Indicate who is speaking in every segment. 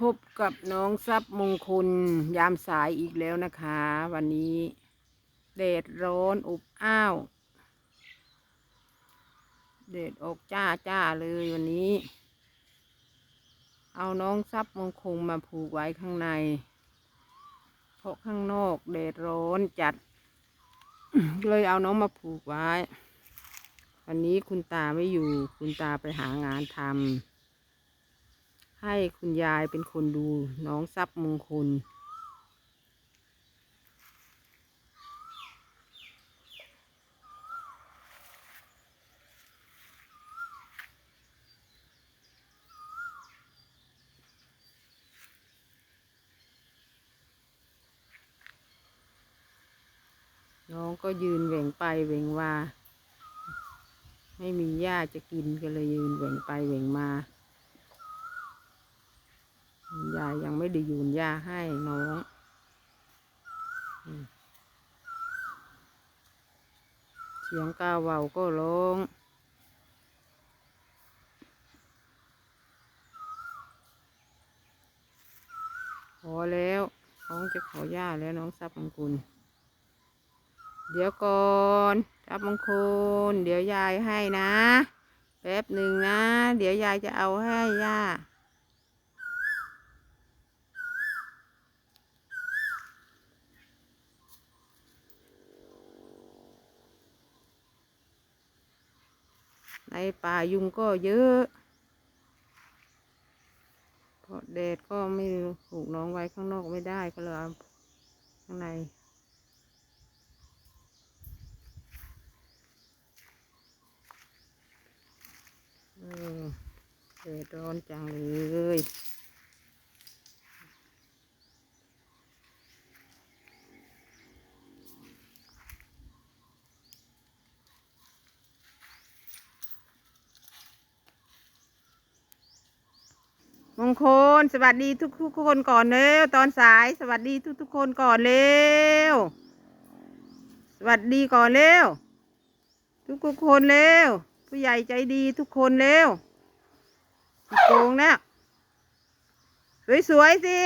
Speaker 1: พบกับน้องทรัพย์มงคลยามสายอีกแล้วนะคะ วันนี้แดดร้อนอบอ้าวแดดออกจ้าจ้าเลยวันนี้ เอาน้องทรัพย์มงคลมาผูกไว้ข้างใน เพราะข้างนอกแดดร้อนจัด เลยเอาน้องมาผูกไว้ วันนี้คุณตาไม่อยู่ คุณตาไปหางานทำ ให้คุณยายเป็นคนดูน้องทรัพย์มงคล น้องก็ยืนแหว่งไปแหว่งมาไม่มีหญ้าจะกินก็เลยยืนแหว่งไปแหว่งมา ยายยังไม่ได้ยูนยาให้น้องเสียงก้าวเวาก็ร้องขอแล้วน้องจะขอย่าแล้วน้องทรัพย์มงคลเดี๋ยวก่อนทรัพย์มงคลเดี๋ยวยายให้นะ แป๊บหนึ่งนะ เดี๋ยวยายจะเอาให้ย่า ในป่ายุงก็เยอะ เพราะแดดก็ไม่ผูกน้องไว้ข้างนอกไม่ได้ก็เลยเอาข้างในเออแดดร้อนจังเลย มงคล สวัสดีทุกทุกคนก่อนเร็วตอนสายสวัสดีทุกทุกคนก่อนเร็วสวัสดีก่อนเร็วทุกทุกคนเร็วผู้ใหญ่ใจดีทุกคนเร็วขี้โกงนะสวยสวยๆสิ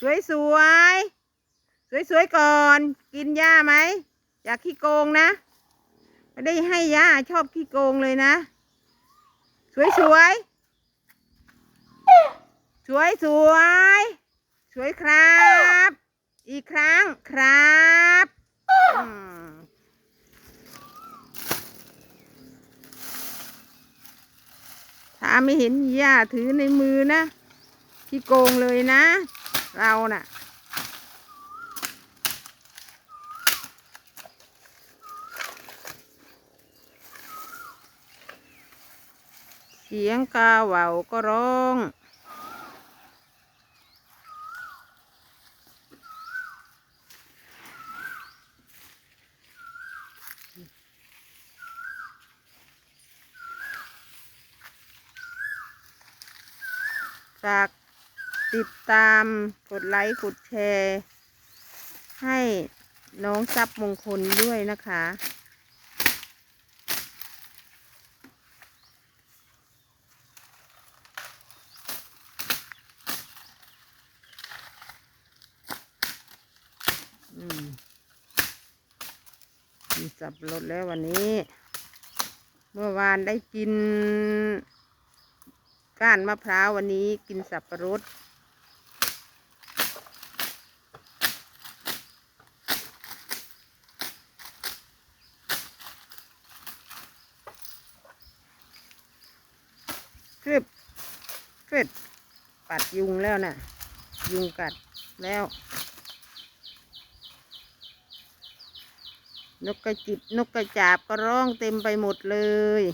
Speaker 1: สวยสวยสวยสวยก่อน กินหญ้าไหมอยากขี้โกงนะไม่ได้ให้หญ้าชอบขี้โกงเลยนะ สวยสวย สวยสวยสวยครับ อีกครั้งครับถ้าไม่เห็นย่าถือในมือนะพี่โกงเลยนะ เราน่ะเสียงกาเหว่าก็ร้อง ฝากติดตามกดไลค์กดแชร์ ให้น้องทรัพย์มงคลด้วยนะคะ อืมมีสับปะรดแล้ววันนี้ เมื่อวานได้กิน ก้านมะพร้าววันนี้กินสับปะรดครึบครึบปัดยุงแล้วน่ะ ยุงกัดแล้ว นกกระจิบนกกระจาบก็ร้องเต็มไปหมดเลย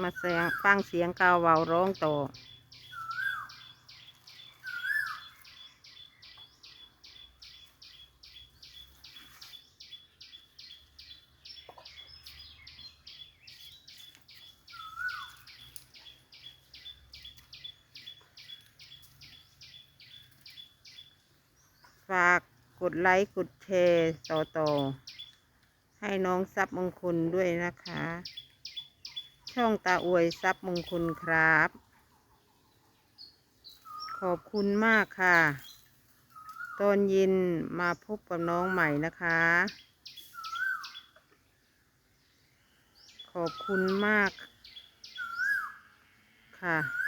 Speaker 1: มาเสียงฟังเสียงกาวเวาร้องต่อฝากกดไลค์กดแชร์ต่อต่อให้น้องซับมงคลด้วยนะคะ ช่องตาอวยซับมงคลครับ ขอบคุณมากค่ะ ตอนเย็นมาพบกับน้องใหม่นะคะ ขอบคุณมากค่ะ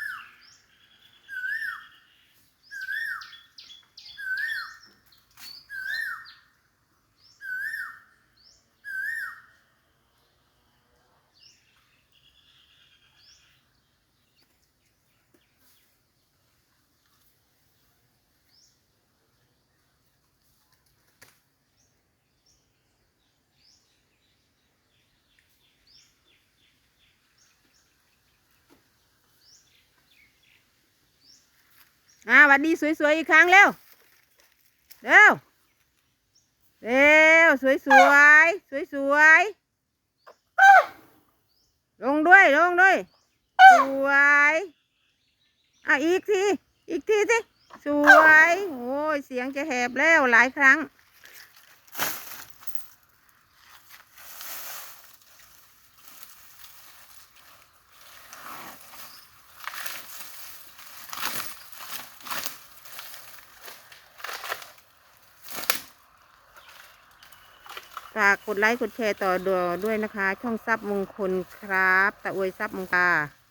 Speaker 1: อ่าวัดดีสวยๆอีกครั้งเร็ว เร็ว เร็ว สวยๆ สวยๆ ลงด้วย ลงด้วย สวย อะอีกที อีกทีสิ สวย โอ้ย เสียงจะแหบแล้วหลายครั้ง ฝากกดไลค์กดแชร์ต่อด้วยนะคะ ช่องซับมงคลครับตะอวยซับมงคล